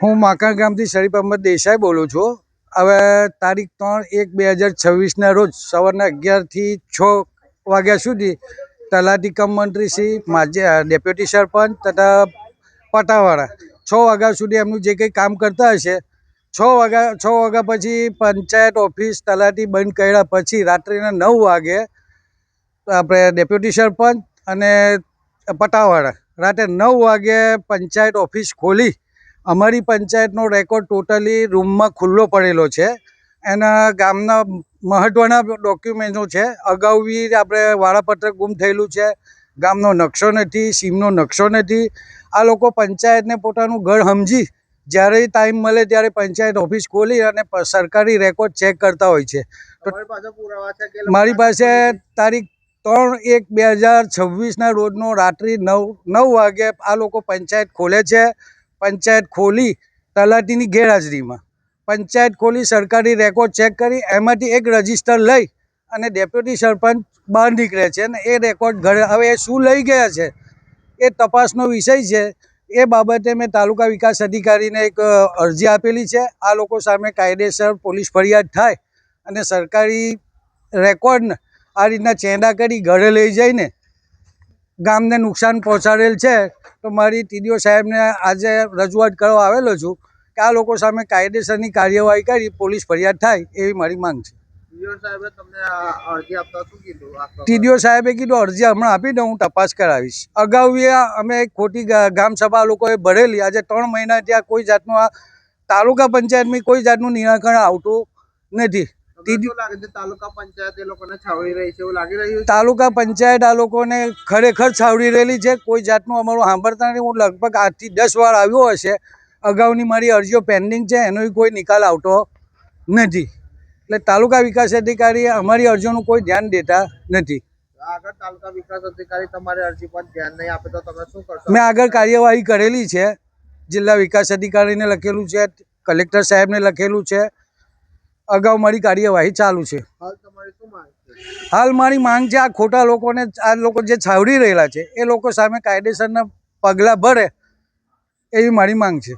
હું માકણ ગામથી શરીફ અહમદ દેસાઈ બોલું છું. હવે તારીખ ત્રણ એક બે હજાર છવ્વીસના રોજ સવારના અગિયારથી છ વાગ્યા સુધી તલાટી કમ મંત્રી શ્રી, માજે ડેપ્યુટી સરપંચ તથા પટાવાળા છ વાગ્યા સુધી એમનું જે કંઈ કામ કરતા હશે, છ વાગ્યા છ વાગ્યા પછી પંચાયત ઓફિસ તલાટી બંધ કર્યા પછી રાત્રિના નવ વાગે આપણે ડેપ્યુટી સરપંચ અને પટાવાળા રાતે નવ વાગે પંચાયત ઓફિસ ખોલી અમારી પંચાયતનો રેકોર્ડ ટોટલી રૂમમાં ખુલ્લો પડેલો છે. એના ગામના મહત્ત્વના ડોક્યુમેન્ટો છે. અગાઉ બી આપણે વાળાપત્રક ગુમ થયેલું છે. ગામનો નકશો નથી સીમનો નકશો નથી. આ લોકો પંચાયતને પોતાનું ઘર સમજી જ્યારે ટાઈમ મળે ત્યારે પંચાયત ઓફિસ ખોલી અને સરકારી રેકોર્ડ ચેક કરતા હોય છે. મારી પાસે તારીખ ત્રણ એક બે હજાર છવ્વીસના રોજનો રાત્રિ નવ નવ વાગે આ લોકો પંચાયત ખોલે છે. પંચાયત ખોલી તલાટીની ગેરહાજરીમાં. પંચાયત ખોલી સરકારી રેકોર્ડ ચેક કરી, એમાંથી એક રજિસ્ટર લઈ અને ડેપ્યુટી સરપંચ બહાર નીકળે છે અને એ રેકોર્ડ ઘરે, હવે એ શું લઈ ગયા છે? એ તપાસનો વિષય છે. એ બાબતે મેં તાલુકા વિકાસ અધિકારીને એક અરજી આપેલી છે. આ લોકો સામે કાયદેસર પોલીસ ફરિયાદ થાય અને સરકારી રેકોર્ડને આ રીતના ચેંડા કરી ઘરે લઈ જઈને ગામને નુકસાન પહોંચાડેલ છે તો મારી ટીડીઓ સાહેબને આજે રજૂઆત કરવા આવેલો છું કે આ લોકો સામે કાયદેસરની કાર્યવાહી કરી પોલીસ ફરિયાદ થાય એવી મારી માંગ છે. ટીડીઓ સાહેબે કીધું? અરજી હમણાં આપી દઉં હું તપાસ કરાવીશ. અગાઉ અમે ખોટી ગા- ગામ લોકોએ ભરેલી આજે ત્રણ મહિના ત્યાં કોઈ જાતનું આ તાલુકા પંચાયતમાં કોઈ જાતનું નિરાકરણ આવતું નથી. તાલુકા પંચાયત એ લોકોને છાવરી રહી છે એવું લાગી રહ્યું તાલુકા પંચાયત આ લોકોને ખરેખર છાવડી રહેલી છે. કોઈ જાતનું અમારું સાંભળતા નહીં હું લગભગ આઠથી દસ વાર આવ્યો હશે. અગાઉની મારી અરજીઓ પેન્ડિંગ છે. એનો કોઈ નિકાલ આવતો નથી. એટલે તાલુકા વિકાસ અધિકારી અમારી અરજીઓનું કોઈ ધ્યાન દેતા નથી. આગળ તાલુકા વિકાસ અધિકારી તમારી અરજી પર ધ્યાન નહીં આપે તો તમે શું કરશો? મેં આગળ કાર્યવાહી કરેલી છે. જિલ્લા વિકાસ અધિકારીને લખેલું છે. કલેક્ટર સાહેબને લખેલું છે. અગાઉ મારી કાર્યવાહી ચાલુ છે. હાલ મારી માંગ છે આ ખોટા લોકોને આ લોકો જે છાવડી રહેલા છે એ લોકો સામે કાયદેસરના પગલાં ભરે એવી મારી માંગ છે.